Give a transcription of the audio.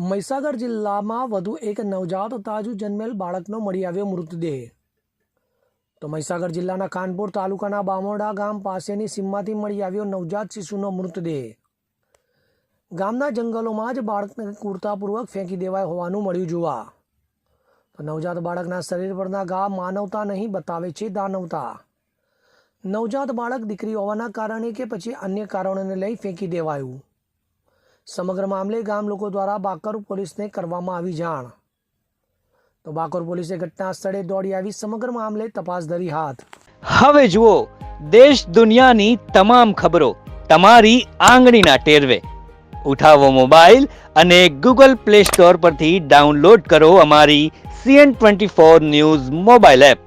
મહીસાગર જિલ્લામાં વધુ એક નવજાત તાજું જન્મેલ બાળકનો મળી આવ્યો મૃતદેહ. તો મહીસાગર જિલ્લાના ખાનપુર તાલુકાના બામોડા ગામ પાસેની સીમમાંથી મળી આવ્યો નવજાત શિશુનો મૃતદેહ. ગામના જંગલોમાં જ બાળકને કુર્તાપૂર્વક ફેંકી દેવાય હોવાનું મળ્યું જોવા. તો નવજાત બાળકના શરીર પરના ઘા માનવતા નહીં બતાવે છે દાનવતા. નવજાત બાળક દીકરી હોવાના કારણે કે પછી અન્ય કારણોને લઈ ફેંકી દેવાયું. સમગ્ર મામલે ગામ લોકો દ્વારા બાકર પોલીસને કરવામાં આવી જાણ. તો બાકોર પોલીસે ઘટના સ્થળે દોડી આવી સમગ્ર મામલે તપાસ ધરી હાથ. હવે જુઓ, દેશ દુનિયાની તમામ ખબરો તમારી આંગળીના ટેરવે. ઉઠાવો મોબાઈલ અને ગૂગલ પ્લે સ્ટોર પરથી ડાઉનલોડ કરો અમારી CN twenty four news mobile app.